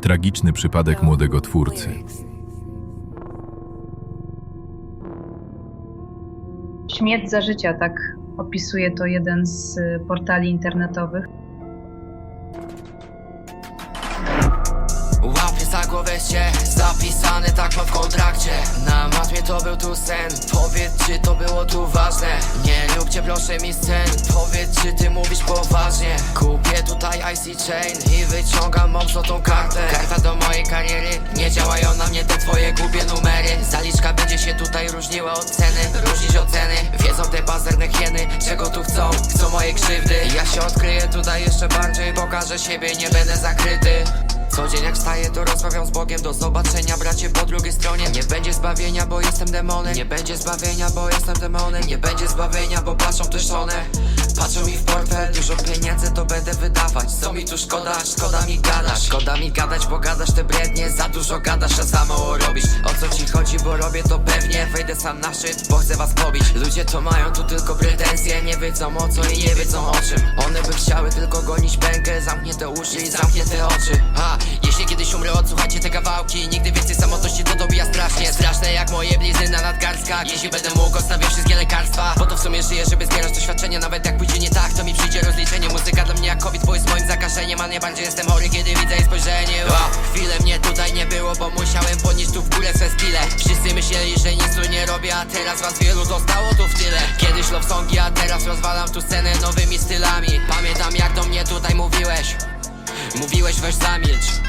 Tragiczny przypadek młodego twórcy. Śmierć za życia, tak opisuje to jeden z y, portali internetowych. Łapię za głowę się, zapisane tak ma w kontrakcie Na matmie to tu sen, powiedz czy to było tu ważne? Nie róbcie proszę mi scen, powiedz czy ty mówisz poważnie? Kupię tutaj IC Chain i wyciągam mocno tą kartę. Karta do mojej kariery, nie działają na mnie te twoje głupie numery. Zaliczka będzie się tutaj różniła od ceny, różnić oceny Wiedzą te pazerne hieny, czego tu chcą, chcą moje krzywdy. Ja się odkryję tutaj jeszcze bardziej, pokażę siebie, nie będę zakryty co dzień jak wstaję to rozmawiam z Bogiem. Do zobaczenia bracie po drugiej stronie. Nie będzie zbawienia bo jestem demonem. Nie będzie zbawienia bo jestem demonem. Nie będzie zbawienia bo patrzą też one Patrzą mi w portfel, dużo pieniędzy to będę wydawać. Co mi tu szkoda, szkoda mi gadać. Szkoda mi gadać, bo gadasz te brednie Za dużo gadasz, a za mało robisz. O co ci chodzi, bo robię to pewnie Wejdę sam na szczyt, bo chcę was pobić. Ludzie to mają tu tylko pretensje Nie wiedzą o co i nie wiedzą o czym. One by chciały tylko gonić pękę Zamknięte uszy i zamknięte oczy. Ha, jeśli kiedyś umrę, odsłuchajcie te kawałki. Nigdy więcej samotności to na nadgarstkach. Jeśli będę mógł, odstawię wszystkie lekarstwa. Bo to w sumie żyję, żeby zbierać doświadczenie Nawet jak pójdzie nie tak, to mi przyjdzie rozliczenie. Muzyka dla mnie jak COVID, bo jest moim zakażeniem A najbardziej jestem chory, kiedy widzę jej spojrzenie. A, Chwilę mnie tutaj nie było, bo musiałem podnieść tu w górę swe skille Wszyscy myśleli, że nic tu nie robię A teraz was wielu zostało tu w tyle. Kiedyś love songi, a teraz rozwalam tu scenę nowymi stylami. Pamiętam jak do mnie tutaj mówiłeś. Mówiłeś weź zamilcz